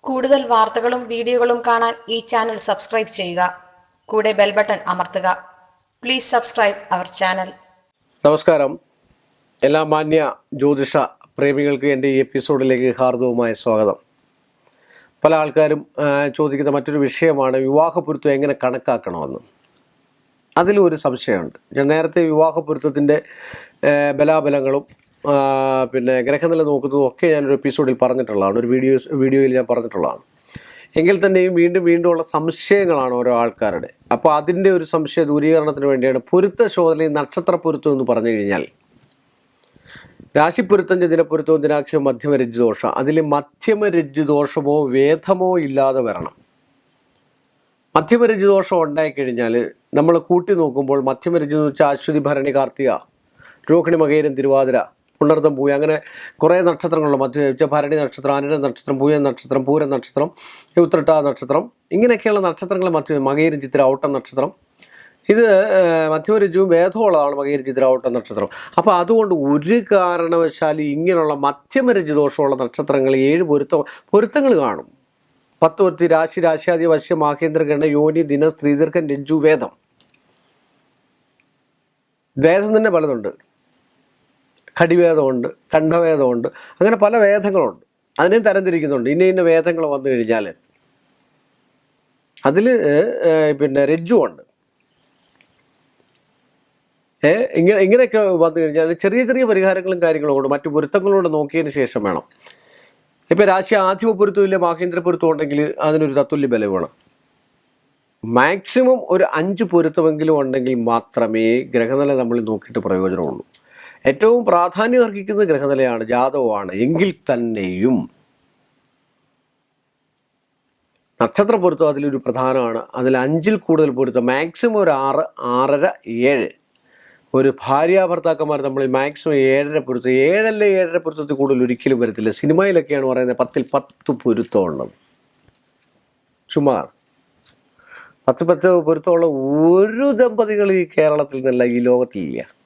കൂടുതൽ വാർത്തകളും വീഡിയോകളും കാണാൻ ഈ ചാനൽ സബ്സ്ക്രൈബ് ചെയ്യുക. കൂടെ ബെൽ ബട്ടൺ അമർത്തുക. Please subscribe our channel. നമസ്കാരം. എല്ലാ മാന്യ ജ്യോതിഷ പ്രേമികൾക്ക് എന്റെ ഈ എപ്പിസോഡിലേക്ക് ഹാർദവുമായ സ്വാഗതം. പല ആൾക്കാരും ചോദിക്കുന്ന മറ്റൊരു വിഷയമാണ് വിവാഹപ്പൊരുത്തം എങ്ങനെ കണക്കാക്കണമെന്ന്. അതിലൊരു സംശയമുണ്ട്. ഞാൻ നേരത്തെ വിവാഹപ്പൊരുത്തത്തിന്റെ ആ, ബലാബലങ്ങളും പിന്നെ ഗ്രഹനില നോക്കുന്നതും ഒക്കെ ഞാനൊരു എപ്പിസോഡിൽ പറഞ്ഞിട്ടുള്ളതാണ്. ഒരു വീഡിയോ വീഡിയോയിൽ ഞാൻ പറഞ്ഞിട്ടുള്ളതാണ്. എങ്കിൽ തന്നെയും വീണ്ടും വീണ്ടും ഉള്ള സംശയങ്ങളാണ് ഓരോ ആൾക്കാരുടെ. അപ്പോൾ അതിന്റെ ഒരു സംശയ ദൂരീകരണത്തിന് വേണ്ടിയാണ് പൊരുത്ത ശോധനയും നക്ഷത്ര പൊരുത്തം എന്ന് പറഞ്ഞു കഴിഞ്ഞാൽ. രാശിപ്പൊരുത്തം ദിനപ്പൊരുത്തവും ദിനാഖ്യവും മധ്യമ രജ്ജുദോഷ. അതിൽ മധ്യമ രജ്ജുദോഷമോ വേദമോ ഇല്ലാതെ വരണം. മധ്യമ രജ്ജുദോഷം ഉണ്ടായിക്കഴിഞ്ഞാൽ നമ്മൾ കൂട്ടി നോക്കുമ്പോൾ മധ്യമ രജ്ജു എന്ന് വെച്ചാൽ അശ്വതി ഭരണി കാർത്തിക രോഹിണി മകേരൻ തിരുവാതിര പുണർത്തം പൂയ. അങ്ങനെ കുറേ നക്ഷത്രങ്ങളുണ്ട്. മറ്റു ഭരണി നക്ഷത്രം അനിര നക്ഷത്രം പൂയ നക്ഷത്രം പൂര നക്ഷത്രം ഉത്രട്ട നക്ഷത്രം. ഇങ്ങനെയൊക്കെയുള്ള നക്ഷത്രങ്ങൾ മറ്റു മകേരൻ ചിത്ര ഔട്ടം നക്ഷത്രം. ഇത് മധ്യമരജുവും വേദമുള്ളതാണ് മകേരി ഔട്ടം നക്ഷത്രം. അപ്പോൾ അതുകൊണ്ട് ഒരു കാരണവശാലും ഇങ്ങനെയുള്ള മധ്യമരജു ദോഷമുള്ള നക്ഷത്രങ്ങൾ ഏഴ് പൊരുത്തം പൊരുത്തങ്ങൾ കാണും. പത്ത് പത്തി രാശി രാശാദി വശ്യ മാഹേന്ദ്ര ഗണ യോനി ദിന സ്ത്രീദീർഘൻ രജ്ജു വേദം. വേദം തന്നെ പലതുണ്ട്. കടിവേദമുണ്ട് കണ്ഠവേദമുണ്ട് അങ്ങനെ പല വേദങ്ങളുണ്ട്. അതിനെയും തരംതിരിക്കുന്നുണ്ട്. ഇന്ന ഇന്ന വേദങ്ങൾ വന്നു കഴിഞ്ഞാൽ. അതിൽ പിന്നെ രജ്ജുവുണ്ട്. ഏ ഇങ്ങനെ ഇങ്ങനെയൊക്കെ വന്നു കഴിഞ്ഞാൽ ചെറിയ ചെറിയ പരിഹാരങ്ങളും കാര്യങ്ങളും കൊണ്ട് മറ്റു പൊരുത്തങ്ങളോട് നോക്കിയതിന് ശേഷം വേണം. ഇപ്പം രാശി ആധിപ പൊരുത്തം ഇല്ല മാഹേന്ദ്ര പൊരുത്തം ഉണ്ടെങ്കിൽ അതിനൊരു തത്തുല്യ ബലം വേണം. മാക്സിമം ഒരു അഞ്ച് പൊരുത്തമെങ്കിലും ഉണ്ടെങ്കിൽ മാത്രമേ ഗ്രഹനില നമ്മൾ നോക്കിയിട്ട് പ്രയോജനമുള്ളൂ. ഏറ്റവും പ്രാധാന്യം അർഹിക്കുന്ന ഗ്രഹനിലയാണ് ജാതകമാണ്. എങ്കിൽ തന്നെയും നക്ഷത്ര പൊരുത്തം അതിലൊരു പ്രധാനമാണ്. അതിൽ അഞ്ചിൽ കൂടുതൽ പൊരുത്തം. മാക്സിമം ഒരു ആറ് ആറര ഏഴ്. ഒരു ഭാര്യ ഭർത്താക്കന്മാർ നമ്മൾ മാക്സിമം ഏഴര പൊരുത്തം. ഏഴല്ല ഏഴര പൊരുത്തത്തിൽ കൂടുതൽ ഒരിക്കലും വരത്തില്ല. സിനിമയിലൊക്കെയാണ് പറയുന്നത് പത്തിൽ പത്ത് പൊരുത്തമുള്ളത്. ചുമാർ പത്ത് പത്ത് പൊരുത്തമുള്ള ഒരു ദമ്പതികൾ ഈ കേരളത്തിൽ നിന്നല്ല ഈ ലോകത്തിലില്ല.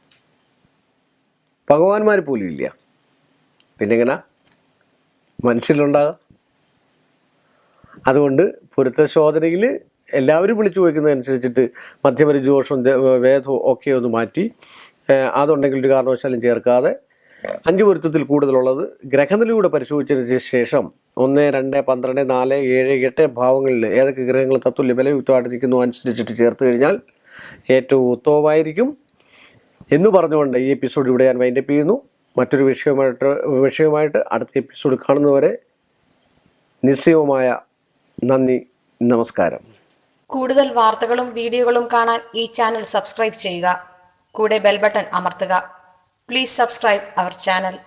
ഭഗവാന്മാർ പോലും ഇല്ല. പിന്നെ എങ്ങനെ മനുഷ്യരിലുണ്ടാകാം. അതുകൊണ്ട് പൊരുത്ത ശോധനയിൽ എല്ലാവരും വിളിച്ചു ചോദിക്കുന്നതനുസരിച്ചിട്ട് മധ്യമരി ജോഷം വേദവും ഒക്കെ ഒന്ന് മാറ്റി അതുണ്ടെങ്കിൽ ഒരു കാരണവശാലും ചേർക്കാതെ അഞ്ച് പൊരുത്തത്തിൽ കൂടുതലുള്ളത് ഗ്രഹനിലൂടെ പരിശോധിച്ചതിന് ശേഷം ഒന്ന് രണ്ട് പന്ത്രണ്ട് നാല് ഏഴ് എട്ട് ഭാവങ്ങളിൽ ഏതൊക്കെ ഗ്രഹങ്ങൾ തത്തുല്യ ബലയുക്തമായിട്ടിരിക്കുന്നു അനുസരിച്ചിട്ട് ചേർത്ത് കഴിഞ്ഞാൽ ഏറ്റവും ഉത്തമമായിരിക്കും. എന്ന് പറഞ്ഞുകൊണ്ട് ഈ എപ്പിസോഡ് ഇവിടെ ഞാൻ വൈൻഡപ്പ് ചെയ്യുന്നു. മറ്റൊരു വിഷയമായിട്ട് വിഷയമായിട്ട് അടുത്ത എപ്പിസോഡ് കാണുന്നവരെ നിശ്ചയവുമായ നന്ദി നമസ്കാരം. കൂടുതൽ വാർത്തകളും വീഡിയോകളും കാണാൻ ഈ ചാനൽ സബ്സ്ക്രൈബ് ചെയ്യുക. കൂടെ ബെൽബട്ടൺ അമർത്തുക. Please subscribe our channel